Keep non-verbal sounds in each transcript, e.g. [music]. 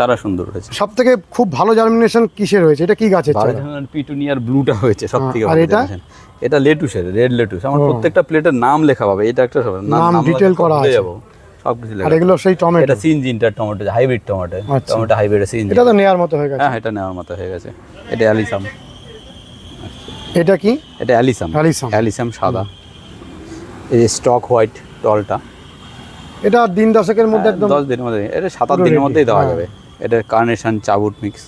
চারা সুন্দর হয়েছে। সব থেকে খুব ভালো জার্মিনেশন কিসের হয়েছে এটা কি গাছের চারা? পিটুনিয়ার ব্লুটা হয়েছে সব থেকে আর এটা? এটা লেটুসের রেড লেটুস। আমার প্রত্যেকটা প্লেটের নাম লেখা পাবে এটা একটা সব- নাম detail করা আছে। সব কিছু আর এগুলো সেই টমেটো এটা সিনজিনটার tomato hybrid tomato. Tomato hybrid সিনজিন। এটা তো নেয়ার মতো হয়ে গেছে। হ্যাঁ এটা নেওয়ার মতো হয়ে গেছে। এটা অ্যালিসাম। এটা কি? এটা অ্যালিসাম। অ্যালিসাম। অ্যালিসাম সাদা। এই স্টক হোয়াইট টলটা এটা দিন দশকের মধ্যে একদম দশ দিনের মধ্যে। এটা সাত আট দিনের মধ্যেই দেওয়া হ্যাঁ। যাবে। এটা কার্নেশন চাবুট মিক্স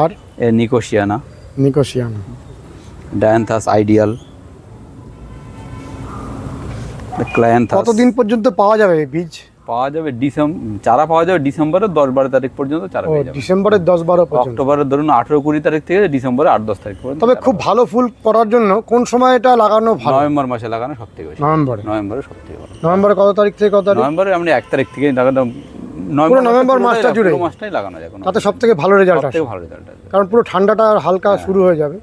আর? এ nicotiana nicotiana dianthus ideal clianthus কতদিন পর্যন্ত পাওয়া যাবে এই বীজ? পাওয়া যাবে ডিসেম্বর চারা পাওয়া যাবে ডিসেম্বরের দশ বারো তারিখ পর্যন্ত চারা পেয়ে যাবে। ডিসেম্বরের দশ বারো অক্টোবরের ধরুন আঠেরো কুড়ি তারিখ থেকে ডিসেম্বরের আট দশ তারিখ পর্যন্ত তবে খুব ভালো ফুল করার জন্য কোন সময় এটা লাগানো ভালো? নভেম্বর মাসে লাগানো সব থেকে বেশি। নভেম্বরে। নভেম্বরে সব থেকে ভালো। নভেম্বরে কত তারিখ থেকে কত তারিখ? নভেম্বরে আপনি এক তারিখ থেকে লাগানো পুরো নভেম্বর মাসটা জুড়ে? মাসটাই লাগানো যায় তাতে সব থেকে ভালো রেজাল্ট সব আসে। থেকে ভালো রেজাল্ট আসবে কারণ পুরো ঠান্ডাটা আর হালকা শুরু হয়ে যাবে।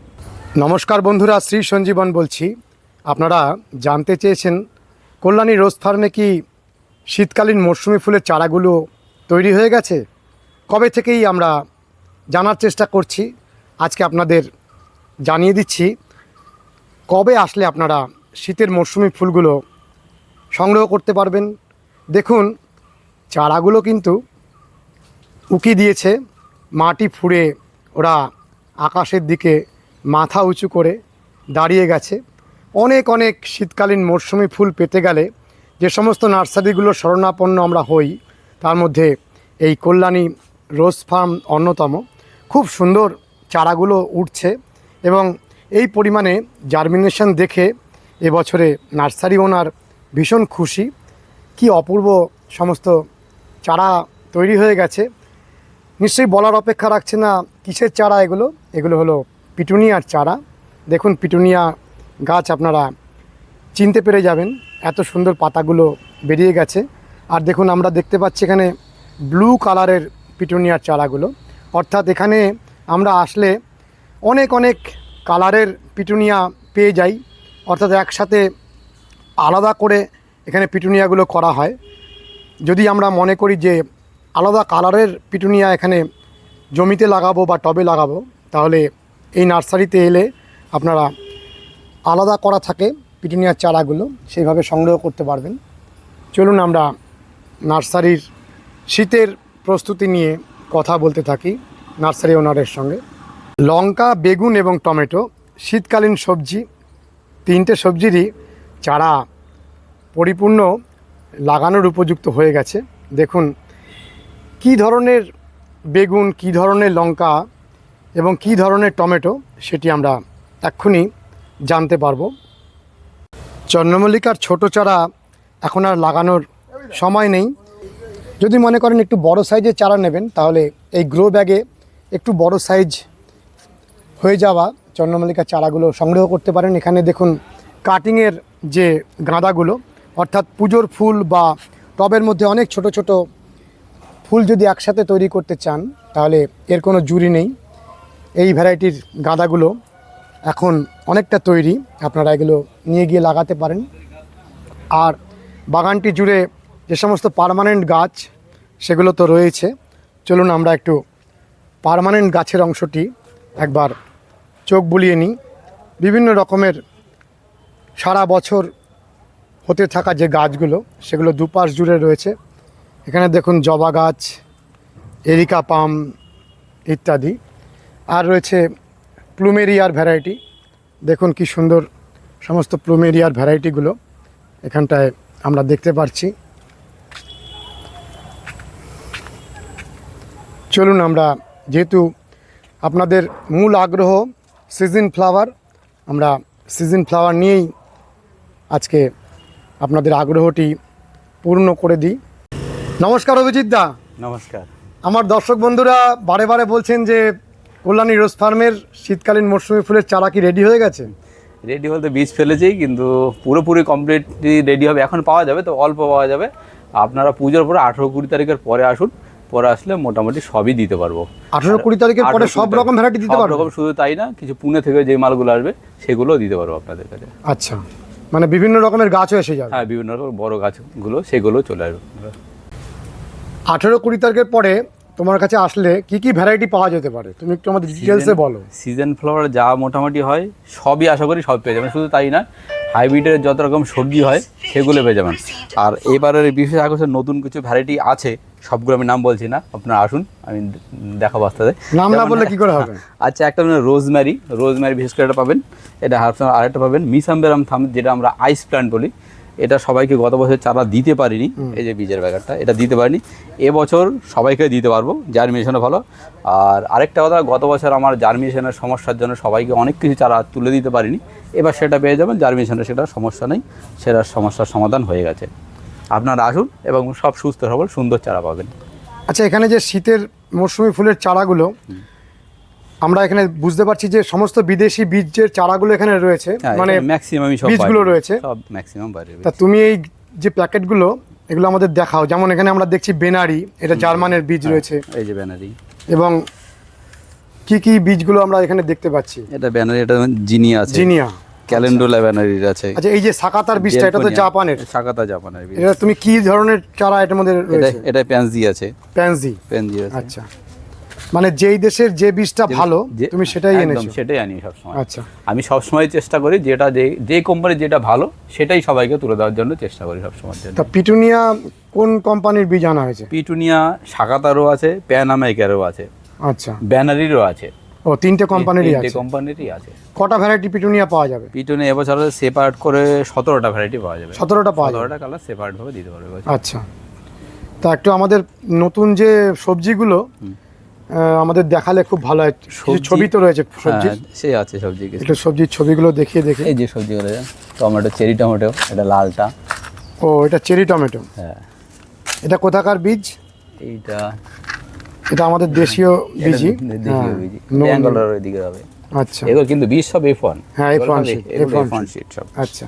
নমস্কার বন্ধুরা শ্রী সঞ্জীবন বলছি। আপনারা জানতে চেয়েছেন কল্যাণী রোজ ফার্মে কি শীতকালীন মরশুমি ফুলের চারাগুলো তৈরি হয়ে গেছে। কবে থেকেই আমরা জানার চেষ্টা করছি, আজকে আপনাদের জানিয়ে দিচ্ছি, কবে আসলে আপনারা শীতের মরশুমি ফুলগুলো সংগ্রহ করতে পারবেন। দেখুন, চারাগুলো কিন্তু উকি দিয়েছে, মাটি ফুঁড়ে ওরা আকাশের দিকে মাথা উঁচু করে দাঁড়িয়ে গেছে। অনেক অনেক শীতকালীন মরশুমি ফুল পেতে গেলে যে সমস্ত নার্সারিগুলো শরণাপন্ন আমরা হই, তার মধ্যে এই কল্যাণী রোজ ফার্ম অন্যতম। খুব সুন্দর চারাগুলো উঠছে এবং এই পরিমাণে জার্মিনেশন দেখে এবছরে নার্সারি ওনার ভীষণ খুশি। কি অপূর্ব সমস্ত চারা তৈরি হয়ে গেছে। নিশ্চয়ই বলার অপেক্ষা রাখছে না কিসের চারা এগুলো? এগুলো হলো পিটুনিয়ার চারা। দেখুন পিটুনিয়া গাছ আপনারা চিনতে পেরে যাবেন। এত সুন্দর পাতাগুলো বেরিয়ে গেছে। আর দেখুন, আমরা দেখতে পাচ্ছি এখানে ব্লু কালারের পিটুনিয়ার চারাগুলো। অর্থাৎ এখানে আমরা আসলে অনেক অনেক কালারের পিটুনিয়া পেয়ে যাই। অর্থাৎ একসাথে আলাদা করে এখানে পিটুনিয়াগুলো করা হয়। যদি আমরা মনে করি যে আলাদা কালারের পিটুনিয়া এখানে জমিতে লাগাবো বা টবে লাগাবো, তাহলে এই নার্সারিতে এলে আপনারা আলাদা করা থাকে। পিটুনিয়ার চারাগুলো সেইভাবে সংগ্রহ করতে পারবেন। চলুন আমরা নার্সারির শীতের প্রস্তুতি নিয়ে কথা বলতে থাকি নার্সারি ওনারের সঙ্গে। লঙ্কা, বেগুন এবং টমেটো, শীতকালীন সবজি, তিনটে সবজিরই চারা পরিপূর্ণ লাগানোর উপযুক্ত হয়ে গেছে। দেখুন, কি ধরনের বেগুন, কি ধরনের লঙ্কা এবং কি ধরনের টমেটো সেটি আমরা এক্ষুনি জানতে পারব। চন্দ্রমল্লিকার ছোট চারা এখন আর লাগানোর সময় নেই। যদি মনে করেন একটু বড় সাইজের চারা নেবেন, তাহলে এই গ্রো ব্যাগে একটু বড় সাইজ হয়ে যাওয়া চন্দ্রমল্লিকার চারাগুলো সংগ্রহ করতে পারেন। এখানে দেখুন কাটিংয়ের যে গাঁদাগুলো, অর্থাৎ পুজোর ফুল বা টবের মধ্যে অনেক ছোট ছোট ফুল যদি একসাথে তৈরি করতে চান, তাহলে এর কোনো জুরি নেই। এই ভ্যারাইটির গাঁদাগুলো এখন অনেকটা তৈরি, আপনারা এগুলো নিয়ে গিয়ে লাগাতে পারেন। আর বাগানটি জুড়ে যে সমস্ত পারমানেন্ট গাছ, সেগুলো তো রয়েছে। চলুন আমরা একটু পারমানেন্ট গাছের অংশটি একবার চোখ বুলিয়ে নিই। বিভিন্ন রকমের সারা বছর হতে থাকা যে গাছগুলো, সেগুলো দুপাশ জুড়ে রয়েছে। এখানে দেখুন জবা গাছ, এরিকা পাম ইত্যাদি। আর রয়েছে প্লুমেরিয়ার ভ্যারাইটি। দেখুন কি সুন্দর সমস্ত প্লুমেরিয়ার ভ্যারাইটিগুলো এখানটায় আমরা দেখতে পাচ্ছি চলুন আমরা যেহেতু আপনাদের মূল আগ্রহ সিজন ফ্লাওয়ার আমরা সিজন ফ্লাওয়ার নিয়েই আজকে আপনাদের আগ্রহটি পূর্ণ করে দিই। নমস্কার অভিজিৎ দা। নমস্কার। আমার দর্শক বন্ধুরা বারে বারে বলছেন যে কল্যাণী রোজ ফার্মের শীতকালীন মরশুমি ফুলের চারা কি রেডি হয়ে গেছে? রেডি বলতে বীজ ফেলেছি কিন্তু পুরোপুরি কমপ্লিটলি রেডি হবে। এখন পাওয়া যাবে তো অল্প পাওয়া যাবে। আপনারা পুজোর পরে আঠেরো কুড়ি তারিখের পরে আসুন পরে আসলে মোটামুটি সবই দিতে পারব। আঠেরো কুড়ি তারিখের পরে সব রকম ভ্যারাইটি দিতে পারব? রকম শুধু তাই না কিছু পুনে থেকে যে মালগুলো আসবে সেগুলোও দিতে পারব আপনাদের কাছে। আচ্ছা মানে বিভিন্ন রকমের গাছও এসে যাবে? হ্যাঁ বিভিন্ন রকম বড় গাছগুলো সেগুলো চলে আসবে। আঠেরো কুড়ি তারিখের পরে তোমার কাছে আসলে কি কি ভ্যারাইটি পাওয়া যেতে পারে? তুমি একটু আমাদের ডিটেলসে বলো। সিজন ফ্লাওয়ার যা মোটামুটি হয় সবই আশা করি সব পেয়ে যাবেন শুধু তাই না হাইব্রিডের যত রকম সবজি হয় সেগুলো পেয়ে যাবেন। আর এবারের বিশেষ আকর্ষণ নতুন কিছু ভ্যারাইটি আছে সবগুলো আমি নাম বলছি না আপনারা আসুন আমি দেখাবো আস্তে নাম না বললে কি করে হবে? [laughs] আচ্ছা একটা রোজম্যারি রোজম্যারি বিশেষ করে এটা পাবেন এটা হাফ আরেকটা পাবেন মিসাম্বেরাম থাম যেটা আমরা আইস প্ল্যান্ট বলি। এটা সবাইকে গত বছর চারা দিতে পারিনি এই যে বীজের ব্যাগারটা এটা দিতে পারিনি। এবছর সবাইকে দিতে পারব জার্মিনেশনও ভালো। আর আরেকটা কথা গত বছর আমার জার্মিনেশনের সমস্যার জন্য সবাইকে অনেক কিছু চারা তুলে দিতে পারিনি। এবার সেটা পেয়ে যাবেন জার্মিনেশনের সেটা সমস্যা নেই সেটার সমস্যার সমাধান হয়ে গেছে। আপনারা আসুন এবং সব সুস্থ সবল সুন্দর চারা পাবেন। আচ্ছা এখানে যে শীতের মৌসুমি ফুলের চারাগুলো আমরা এখানে বুঝতে পারছি যে সমস্ত বিদেশি বীজের চারাগুলো এখানে রয়েছে হ্যাঁ, মানে ম্যাক্সিমামই সব বীজগুলো রয়েছে। সব ম্যাক্সিমাম বাইরে তা তুমি এই যে প্যাকেটগুলো এগুলো আমাদের দেখাও। যেমন এখানে আমরা দেখছি বেনারি এটা জার্মানের বীজ রয়েছে। এই যে ব্যানারি এবং কি কি বীজগুলো আমরা এখানে দেখতে পাচ্ছি? এটা ব্যানারি এটা জিনি আছে। জিনিয়া। ক্যালেন্ডোলা ব্যানারির আছে। আচ্ছা এই যে সাকাতার বীজটা এটা তো জাপানের। সাকাতা জাপানের বীজ। এটা তুমি কি ধরনের চারা এটার মধ্যে এটা রয়েছে? এটা প্যান্সি আছে। প্যান্সি প্যান্সি আছে। আচ্ছা। মানে যেই দেশের যে বীজটা ভালো তুমি সেটাই একদম এনেছো। সেটাই আনি সবসময়। আচ্ছা। আমি সবসময় চেষ্টা করি যেটা যে যে কোম্পানির যেটা ভালো সেটাই সবাইকে তুলে দেওয়ার জন্য চেষ্টা করি সবসময় জন্য। তা পিটুনিয়া কোন কোম্পানির বীজ আনা হয়েছে? পিটুনিয়া শাকাতারও আছে প্যান আমেরিকারও আছে আচ্ছা। ব্যানারিরও আছে। ও তিনটে কোম্পানিরই আছে। কোম্পানিরই আছে। কটা ভ্যারাইটি পিটুনিয়া পাওয়া যাবে? পিটুনি এবছর সেপারেট করে সতেরোটা ভ্যারাইটি পাওয়া যাবে। সতেরোটা পাওয়া যাবে? সতেরোটা কালার সেপারেট ভাবে দিতে পারবে আচ্ছা। তা একটু আমাদের নতুন যে সবজিগুলো আমাদের দেখালে খুব ভালো হয়। ছবি তো রয়েছে সবজি হ্যাঁ, সে আছে সবজি একটু সবজির ছবিগুলো দেখিয়ে দেখে। এই যে সবজিগুলো টমেটো চেরি টমেটো এটা লালটা। ও এটা চেরি টমেটো। হ্যাঁ। এটা কোথাকার বীজ? এইটা এটা আমাদের দেশীয় [laughs] বীজই। দেশীয় হ্যাঁ, ব্যাঙ্গালোর ওইদিকে হবে। আচ্ছা। এগুলো কিন্তু বীজ সব এফ ওয়ান হ্যাঁ, F1 sheet, F1 F1 sheet সব। আচ্ছা।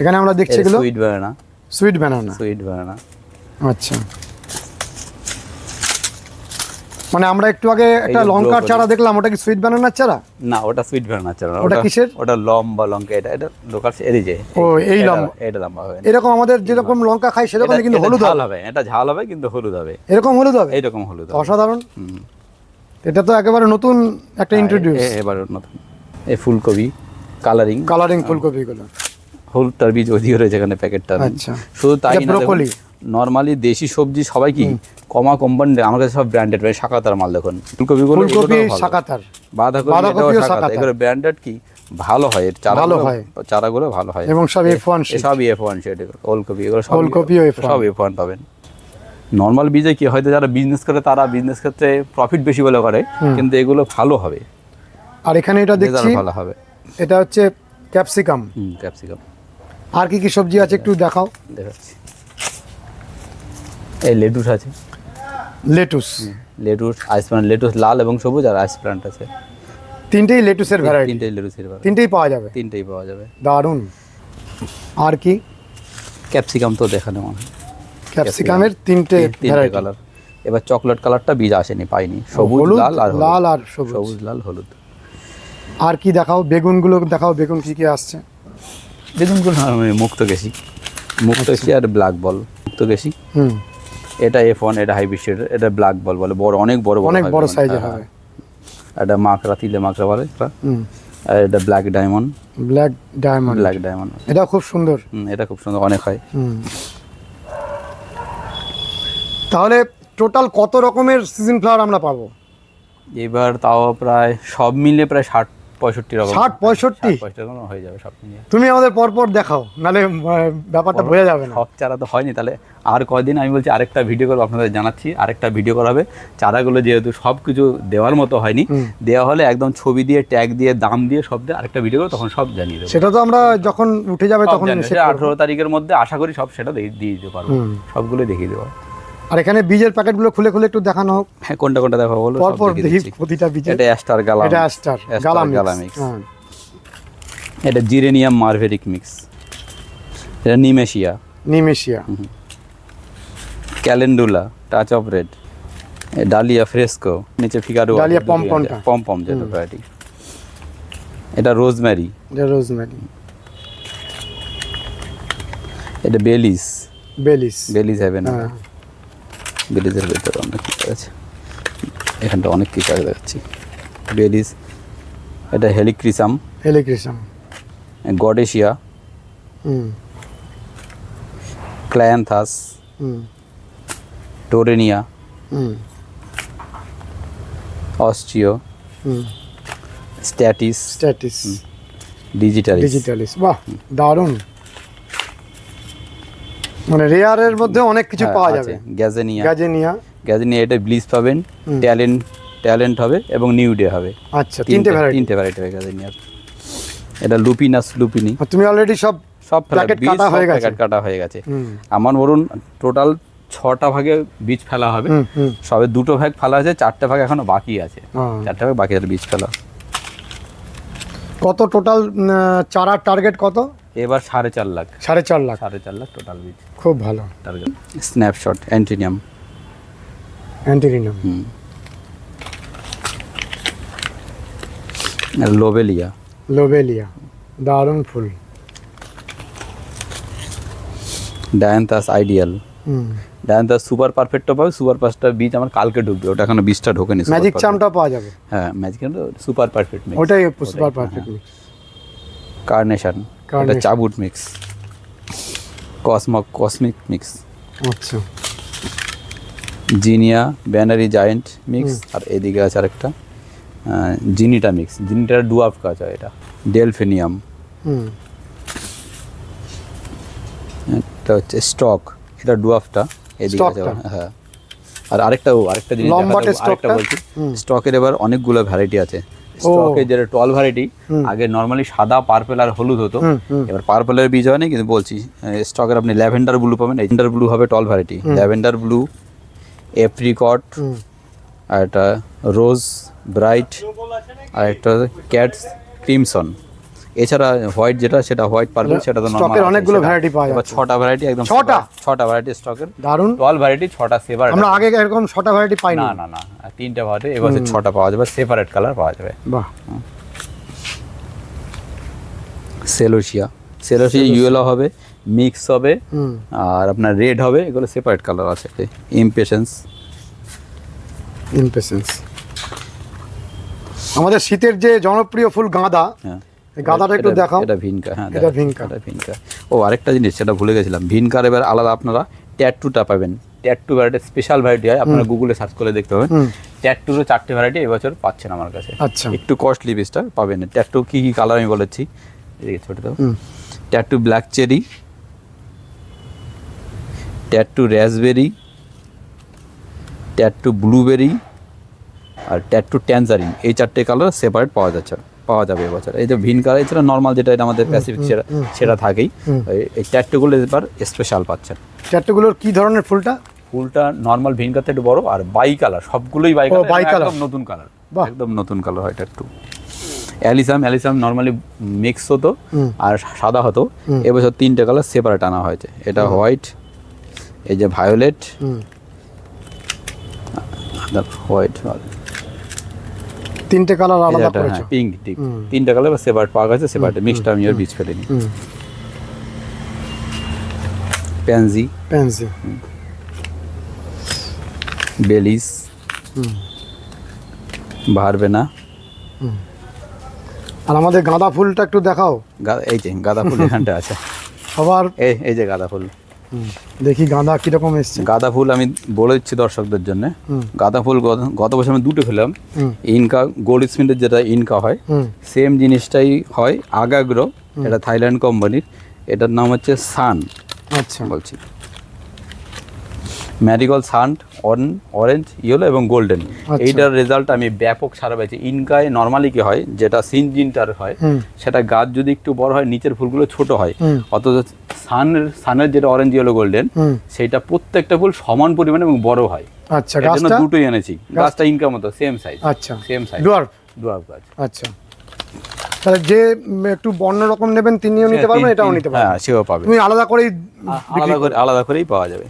এখানে আমরা দেখছি এগুলো। Sweet banana sweet banana. Sweet banana আচ্ছা। মানে আমরা একটু আগে একটা লঙ্কার চারা দেখলাম ওটা কি সুইট ব্যানানার চারা? না ওটা সুইট বানানা চারা। ওটা কিসের? ওটা লম্বা লঙ্কা এটা এটা লোকাল এরি যে ও, এই লম্বা। এটা লম্বা হবে। এরকম আমাদের যেরকম লঙ্কা খাই সেরকম কিন্তু হলুদ ঝাল হবে। এটা ঝাল হবে কিন্তু হলুদ হবে। এরকম হলুদ হবে? এইরকম হলুদ হবে। অসাধারণ। এটা তো একেবারে নতুন একটা ইন্ট্রোডিউস এ- এবার নতুন। এই ফুলকপি কালারিং কালারিং ফুলকপিগুলো। হলুদটার বীজ ওদিকে রয়েছে এখানে প্যাকেটটা আচ্ছা। শুধু তাই না broccoli? নর্মালি দেশি সবজি সবাই কি কমা কোম্পানি আমার কাছে সব ব্র্যান্ডেড মানে শাকাতার মাল দেখুন। ফুলকপিগুলো ফুলকপি শাকাতার বাঁধাকপি বাঁধাকপিও এটাও শাকাতা শাকাতা। এগুলো ব্র্যান্ডেড কি? ভালো হয়। এর চারা ভালো হয়। চারাগুলো ভালো হয়। এবং সব এফ ওয়ান সব এফ ওয়ান সেট ওলকপি এগুলো সব ওলকপিও F1 সব এফ ওয়ান পাবেন। নর্মাল বীজে কি হয়তো যারা বিজনেস করে তারা বিজনেস ক্ষেত্রে প্রফিট বেশি বলে করে কিন্তু এগুলো ভালো হবে। আর এখানে এটা দেখছি ভালো হবে। এটা হচ্ছে ক্যাপসিকাম ক্যাপসিকাম আর কি কি সবজি আছে একটু দেখাও। দেখাচ্ছি। এই লেটুস আছে। Lettuce. Lettuce ice plant lettuce লাল এবং সবুজ আর আইস প্লান্ট আছে। তিনটেই লেটুসের ভ্যারাইটি তিনটেই লেটুসের পাবে তিনটেই পাওয়া যাবে। তিনটেই পাওয়া যাবে। দারুণ। আর কি? ক্যাপসিকাম তো দেখানো মনে ক্যাপসিকামের তিনটে তিনটে ভ্যারাইটি কালার এবার চকলেট কালারটা বীজ আসেনি পাইনি। সবুজ লাল আর লাল আর সবুজ। সবুজ লাল হলুদ। আর কি দেখাও? বেগুনগুলো দেখাও? বেগুন কি কি আসছে? বেগুনগুলো মুক্ত গেছি মুক্ত গেছি আর ব্ল্যাক বল মুক্ত গেছি হুম। এটা এফ ওয়ান এটা হাইব্রিড এটা ব্ল্যাক বল বলে বড় অনেক বড় অনেক বড় বেগুন। সাইজে হ্যাঁ, হবে। এটা মাকড়া তিলে মাকড়া বলে আর এটা black diamond black diamond black diamond এটা খুব সুন্দর। এটা খুব সুন্দর অনেক হয়। হুম। তাহলে টোটাল কত রকমের সিজন ফ্লাওয়ার আমরা পাবো? এবার তাও প্রায় সব মিলে প্রায় ষাট পঁয়ষট্টি রকম। ষাট পঁয়ষট্টি? ষাট পঁয়ষট্টি হয়ে যাবে সব মিলিয়ে তুমি আমাদের পরপর দেখাও নালে ব্যাপারটা বোঝা যাবে না। সব চারা তো হয়নি তাহলে আর কয়দিন আমি বলছি আরেকটা ভিডিও করব আপনাদের জানাচ্ছি আরেকটা ভিডিও করা হবে। চারাগুলো যেহেতু সব কিছু দেওয়ার মতো হয়নি দেওয়া হলে একদম ছবি দিয়ে ট্যাগ দিয়ে দাম দিয়ে সব দিয়ে আরেকটা ভিডিও করে তখন সব জানিয়ে দেবো। সেটা তো আমরা যখন উঠে যাবে তখন করব। আঠারো তারিখের মধ্যে আশা করি সব সেটা দিয়ে দিতে পারব। সবগুলো দেখিয়ে দেবো। আর এখানে বীজের প্যাকেটগুলো খুলে খুলে একটু দেখানো হোক। হ্যাঁ কোনটা কোনটা দেখো বলো পরপর দেখি প্রতিটা বীজের। এটা অ্যাস্টার গালাম এটা স্টার Astar গালাম। হ্যাঁ। এটা জিরেনিয়াম মার্ভেরিক মিক্স এটা nemesia nemesia calendula touch of red dahlia fresco নিচে ফিগারো ডালিয়া পমপমটা। পম পম যেটা ভ্যারাইটি এটা রোজমেরি এটা রোজমেরি এটা বেলিস বেলিস বেলিস হবে না হ্যাঁ। বেলিজের ভেতরে অনেক কিছু আছে। এখানটা অনেক কিছু আছে দেখাচ্ছি। বেলিজ এটা helichrysum helichrysum godetia clianthus torenia osteo হুম। স্ট্যাটিস স্ট্যাটিস ডিজিটালিস ডিজিটালিস বাহ দারুণ। মানে রেয়ারের মধ্যে অনেক কিছু হ্যাঁ, পাওয়া যাবে। গ্যাজেনিয়া গ্যাজেনিয়া গ্যাজেনিয়া এটা ব্লিজ পাবেন। ট্যালেন্ট ট্যালেন্ট হবে এবং নিউ ডে হবে। আচ্ছা তিনটে ভ্যারাইটি তিনটে ভ্যারাইটি হবে গ্যাজেনিয়ার এটা লুপিনাস লুপিনি তুমি অলরেডি সব সব বীজ কাটা হয়ে গেছে। packet কাটা হয়ে গেছে। আমার বলুন টোটাল ছটা ভাগে বীজ ফেলা হবে। সবে দুটো ভাগ ফেলা আছে চারটে ভাগ এখনও বাকি আছে। চারটে ভাগ বাকি আছে বীজ ফেলা। কত টোটাল চারার টার্গেট কত? এবার সাড়ে চার লাখ। সাড়ে চার লাখ। সাড়ে চার লাখ টোটাল বীজ খুব ভালো। টার্গেট স্ন্যাপশট অ্যান্টিনিয়াম অ্যান্টিরিনাম হুম। লোবেলিয়া লোবেলিয়া দারুণ ফুল। ডায়ান্থাস আইডিয়াল হুম। ডায়ান্থাস সুপার পারফেক্টও পাবে সুপার পাঁচটা বীজ আমার কালকে ঢুকবে ওটা এখনও বীজটা ঢোকেনি ম্যাজিক চামটা পাওয়া যাবে। হ্যাঁ ম্যাজিক সুপার পারফেক্ট মিক্স ওটাই সুপার পারফেক্ট কার্নেশন এটা Chabaud mix cosmic cosmic mix আচ্ছা। জিনিয়া ব্যানারি জায়েন্ট মিক্স আর এদিকে আছে আরেকটা। জিনিটা মিক্স জিনিটা ডুয়াফ কাজ হয় এটা ডেলফিনিয়াম এটা হচ্ছে স্টক এটা ডুয়াফটা এদিকে আছে হ্যাঁ। আর আরেকটা আরেকটা জিনিস আরেকটা বলছি। স্টকের এবার অনেকগুলো ভ্যারাইটি আছে। স্টকের যেটা টল ভ্যারাইটি আগে নর্মালি সাদা পার্পেল আর হলুদ হতো। এবার পার্পেলের বীজ হয় না কিন্তু বলছি স্টকের আপনি ল্যাভেন্ডার ব্লু পাবেন ল্যাভেন্ডার ব্লু হবে tall variety lavender blue apricot আর একটা রোজ ব্রাইট আর একটা ক্যাটস ক্রিমসন এছাড়া হোয়াইট যেটা সেটা হোয়াইট পার্পল সেটা তো নর্মাল অনেকগুলো variety পাওয়া এবার ছটা ভ্যারাইটি একদম ছটা? ছটা ভ্যারাইটি স্টকের দারুণ। টল ভ্যারাইটি ছটা সেভার আমরা আগে এরকম ছটা ভ্যারাইটি পাইনি। না না না আর তিনটে ভ্যারাইটি এবার ছটা পাওয়া যাবে সেপারেট কালার পাওয়া যাবে। বাহ। সেলোসিয়া সেলোসিয়া ইয়েলো হবে মিক্স হবে আর আপনার রেড হবে এগুলো সেপারেট কালার আছে। ইমপেশেন্স ইমপেশেন্স আমাদের শীতের যে জনপ্রিয় ফুল গাঁদা হ্যাঁ। গাঁদাটা একটু দেখাও। এটা ভিনকা হ্যাঁ এটা ভিনকা। এটা ভিনকা ও আরেকটা জিনিস সেটা ভুলে গেছিলাম। ভিনকার এবার আলাদা আপনারা ট্যাটুটা পাবেন। ট্যাটু ভ্যারাইটি স্পেশাল ভ্যারাইটি হয় আপনারা গুগলে সার্চ করে দেখতে পাবেন। ট্যাটুরও চারটে ভ্যারাইটি এবছর পাচ্ছেন আমার কাছে। আচ্ছা। একটু কস্টলি পিসটা পাবেন। ট্যাটু কি কি কালার আমি বলেছি? এদিকে ছোট দাও। Tattoo black cherry tattoo raspberry tattoo blueberry আর ট্যাটু ট্যানজারিন এই চারটে কালার সেপারেট পাওয়া যাচ্ছে। পাওয়া যাবে এবছর। এই যে ভিন কালার এছাড়া নর্মাল যেটা এটা আমাদের প্যাসিফিক সেটা সেটা থাকেই। এই- ট্যাটুগুলো এবার স্পেশাল পাচ্ছেন। চারটেগুলোর কি ধরনের ফুলটা? ফুলটা নর্মাল ভিন কালার একটু বড় আর বাই কালার সবগুলোই বাই কালার। একদম নতুন কালার। একদম নতুন কালার হয় এটা একটু অ্যালিসাম অ্যালিসাম নর্মালি মিক্স হতো আর সাদা হতো। এবছর তিনটে কালার সেপারেট আনা হয়েছে। এটা হোয়াইট এই যে ভায়োলেট হোয়াইট তিনটে কালার আলাদা করেছ? পিঙ্ক ডিপ তিনটে কালার সেপারেট পাওয়া গেছে সেপারেট মিক্সটা আমি আর বীজ ফেলিনি। হুম। প্যানজি পেন্সি বেলিস ভারবেনা আর আমাদের গাঁদা ফুলটা একটু দেখাও। এই যে গাঁদা ফুল এখানটা আছে। আবার এই এই যে গাঁদা ফুল। দেখি গাঁদা কীরকম এসছে। গাঁদা ফুল আমি বলে দিচ্ছি দর্শকদের জন্য। গাঁদা ফুল গত- বছর আমি দুটো ফেলাম ইনকা গোল্ড স্মিথের যেটা ইনকা হয় সেম জিনিসটাই হয় আগাগ্রো এটা থাইল্যান্ড কোম্পানির। এটার নাম হচ্ছে সান আচ্ছা। বলছি। ম্যারিগল সান্ট অন অরেঞ্জ ইয়েলো এবং গোল্ডেন। আচ্ছা। এইটার রেজাল্ট আমি ব্যাপক সারা পেয়েছি। ইনকায় নর্মালি কি হয় যেটা সিনজিনটার হয় সেটা গাছ যদি একটু বড় হয় নিচের ফুলগুলো ছোট হয়। অথচ সানের সানের যেটা অরেঞ্জ ইয়েলো গোল্ডেন সেটা প্রত্যেকটা ফুল সমান পরিমাণে এবং বড় হয়। আচ্ছা গাছটা? দুটোই এনেছি। গাছটা ইনকাম মতো সেম সাইজ আচ্ছা। সেম সাইজ ডুয়ার্ফ ডুয়ার্ফ গাছ। আচ্ছা। তাহলে যে একটু বন্য রকম নেবেন তিনিও নিতে পারবেন এটাও নিতে হ্যাঁ সেও পাবে। তুমি আলাদা করেই আলাদা করে। আলাদা করেই পাওয়া যাবে।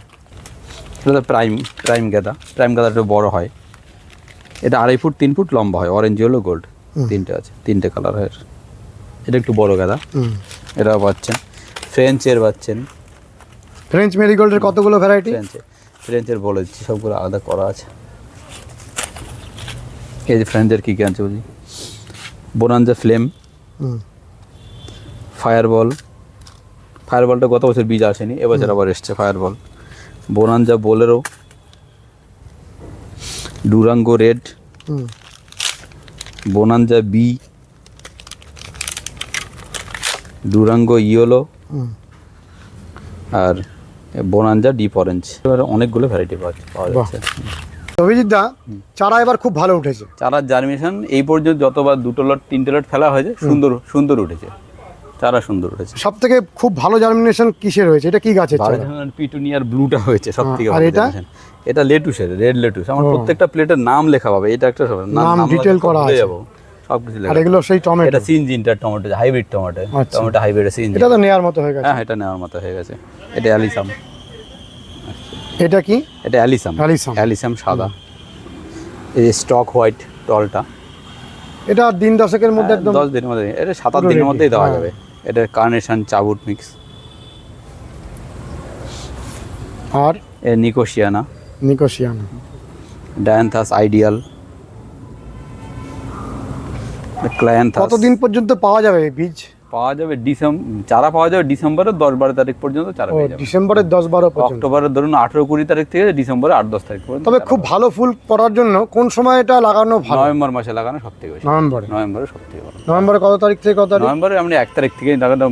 এটা প্রাইম প্রাইম গাদা। প্রাইম গাদা একটু বড় হয়। এটা আড়াই ফুট তিন ফুট লম্বা হয়। অরেঞ্জ ইয়েলো গোল্ড তিনটে আছে তিনটে কালার হয় এটা একটু বড় গাদা। হুম। এটাও পাচ্ছেন। ফ্রেঞ্চের পাচ্ছেন। ফ্রেঞ্চ মেরিগোল্ডের কতগুলো ভ্যারাইটি ফ্রেঞ্চে ফ্রেঞ্চের বলে দিচ্ছি সবগুলো আলাদা করা আছে। এই যে ফ্রেঞ্চের কী কী আছে বুঝি বোনাঞ্জা ফ্লেম ফায়ারবল ফায়ারবলটা গত বছর বীজ আসেনি এবছর আবার এসছে fireball bonanza bolero Durango red হুম। বোনাঞ্জা বি ডুরাঙ্গো ইয়েলো আর বোনাঞ্জা ডিপ অরেঞ্জ। এবার অনেকগুলো ভ্যারাইটি পাওয়া। যাচ্ছে। অভিজিৎ দা চারা এবার খুব ভালো উঠেছে। চারার জার্মিনেশন এই পর্যন্ত যতবার দুটো লট তিনটে লট ফেলা হয়েছে সুন্দর সুন্দর উঠেছে। চারা সুন্দর উঠেছে সব থেকে খুব ভালো জার্মিনেশন কিসের হয়েছে? এটা কি গাছের চারা? পিটুনিয়ার ব্লুটা হয়েছে সব থেকে আর ভালো এটা? এটা লেটুসের রেড লেটুস আমার প্রত্যেকটা প্লেটের নাম লেখা পাবে এটা একটা নাম সব করা আছে। সব কিছু লেখা আর এগুলো সেই টমেটো এটা সিনজিনটার tomato hybrid tomato. Tomato hybrid সিনজিন। এটা তো নেয়ার মতো হয়ে গেছে। হ্যাঁ এটা মতো হয়ে গেছে। এটা অ্যালিসাম। এটা কি? এটা অ্যালিসাম। অ্যালিসাম। অ্যালিসাম সাদা। এই স্টক হোয়াইট টলটা এটা দিন দশকের মধ্যে একদম দশ দিনের মধ্যে এটা সাত আট দিনের মধ্যেই দেওয়া হ্যাঁ। যাবে। এটা কার্নেশন চাবুট মিক্স আর? এ nicotiana. Nicotiana. Dianthus ideal. Clianthus. কতদিন পর্যন্ত পাওয়া যাবে বীজ? পাওয়া যাবে ডিসেম্বর চারা পাওয়া যাবে ডিসেম্বরের দশ বারো তারিখ পর্যন্ত চারা পেয়ে যাবে। ডিসেম্বরের দশ বারো অক্টোবরের ধরুন আঠেরো কুড়ি তারিখ থেকে ডিসেম্বরের আট দশ তারিখ পর্যন্ত তবে খুব ভালো ফুল করার জন্য কোন সময় এটা লাগানো ভালো? নভেম্বর মাসে লাগানো সব থেকে বেশি। নভেম্বরে? নভেম্বরে সব থেকে ভালো। নভেম্বরে কত তারিখ থেকে কত তারিখ? নভেম্বরে আপনি এক তারিখ থেকে লাগানো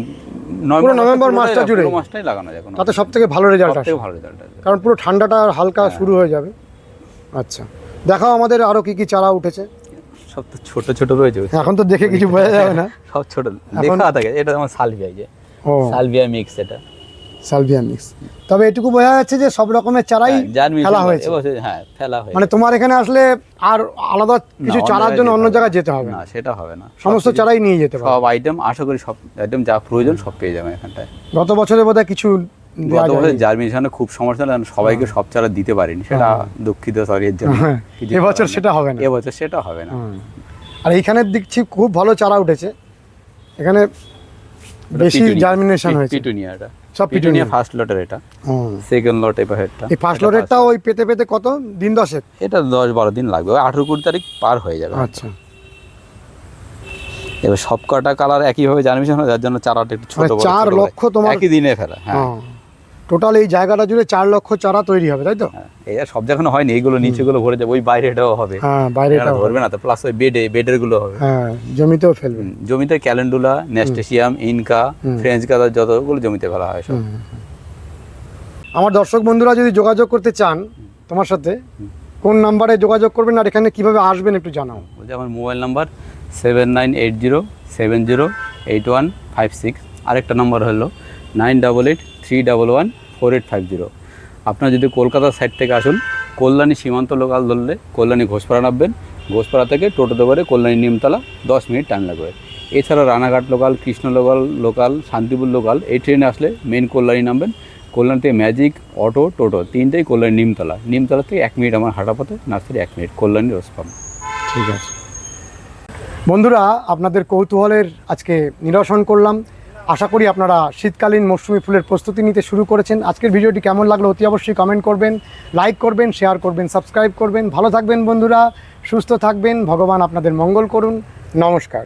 পুরো নভেম্বর মাসটা জুড়ে? মাসটাই লাগানো যায় তাতে সব থেকে ভালো রেজাল্ট আসে। ভালো রেজাল্ট আসবে কারণ পুরো ঠান্ডাটা হালকা হ্যাঁ। শুরু হয়ে যাবে। আচ্ছা। দেখাও আমাদের আরও কি কি চারা উঠেছে। সব তো ছোট ছোট রয়েছে এখন তো দেখে কিছু বোঝা যাবে না। সব ছোট। লেখা থাকে এটা আমার সালভিয়া যে। সালভিয়া মিক্স এটা। Salvia mix. তবে এটুকু বোঝা যাচ্ছে যে সব রকমের চারাই হ্যাঁ, ফেলা হয়েছে। হ্যাঁ ফেলা হয়েছে। মানে তোমার এখানে আসলে আর আলাদা কিছু চারার জন্য অন্য জায়গায় যেতে হবে না। সেটা হবে না। সমস্ত চারাই নিয়ে যেতে পারবে সব আইটেম আশা করি সব আইটেম যা প্রয়োজন সব পেয়ে যাবে এখানটায়। গত বছরে বোধহয় কিছু গত বছর। জার্মিনেশনে খুব সমস্যা হলো, সবাইকে সব চারা দিতে পারিনি সেটা দুঃখিত সরি এর জন্য। হ্যাঁ, এবছর সেটা হবে না। এবছর সেটা হবে না। আর এইখানের দেখছি খুব ভালো চারা উঠেছে। এখানে বেশি জার্মিনেশন হয়েছে। পিটুনিয়াটা সব পিটুনিয়া ফার্স্ট লটের এটা। সেকেন্ড লট এবার হেডটা এই ফার্স্ট লোডেরটা ওই পেতে পেতে কত? দিন দশেক? এটা দশ বারো দিন লাগবে। ওই আঠেরো কুড়ি তারিখ পার হয়ে যাবে। আচ্ছা। এবার সব কটা কালার একইভাবে জার্মিনেশন হয় যার জন্য চারাটা একটু ছোট মানে চার লক্ষ তোমার- একই দিনে ফেলা হ্যাঁ। টোটাল এই জায়গাটা জুড়ে চার লক্ষ চারা তৈরি হবে তাই তো? হ্যাঁ এই সব জায়গায় হয়নি এইগুলো নিচেগুলো ভরে যাবে ওই বাইরেটাও হবে। হ্যাঁ ধরবে না তো প্লাস ওই বেডে বেডেরগুলো হবে। হ্যাঁ জমিতেও ফেলবে। জমিতে ক্যালেন্ডুলা নেস্টেশিয়াম ইনকা ফ্রেঞ্চ গাদা যতগুলো জমিতে ফেলা হয় সব। আমার দর্শক বন্ধুরা যদি যোগাযোগ করতে চান তোমার সাথে কোন নাম্বারে যোগাযোগ করবেন আর এখানে কীভাবে আসবেন একটু জানাও। বলছি আমার mobile number seven nine eight zero seven zero eight one five six. আরেকটা নাম্বার হলো nine double eight three double one four eight five zero আপনার যদি কলকাতার সাইড থেকে আসুন, কল্যাণী সীমান্ত লোকাল ধরলে কল্যাণী ঘোষপাড়া নামবেন। ঘোষপাড়া থেকে টোটোতে করে কল্যাণী নিমতলা দশ মিনিট টাইম লাগবে। এছাড়া Ranaghat local Krishna local local Shantipur local এই ট্রেনে আসলে মেন কল্যাণী নামবেন। কল্যাণ থেকে ম্যাজিক অটো টোটো তিনটেই কল্যাণী নিমতলা। নিমতলা থেকে এক মিনিট আমার হাঁটা পথে নার্সারি এক মিনিট, কল্যাণী রোজ ঠিক আছে। বন্ধুরা, আপনাদের কৌতূহলের আজকে নিরসন করলাম। আশা করি আপনারা শীতকালীন মৌসুমি ফুলের প্রস্তুতি নিতে শুরু করেছেন। আজকের ভিডিওটি কেমন লাগল অতি অবশ্যই কমেন্ট করবেন লাইক করবেন শেয়ার করবেন সাবস্ক্রাইব করবেন। ভালো থাকবেন বন্ধুরা, সুস্থ থাকবেন, ভগবান আপনাদের মঙ্গল করুন। নমস্কার।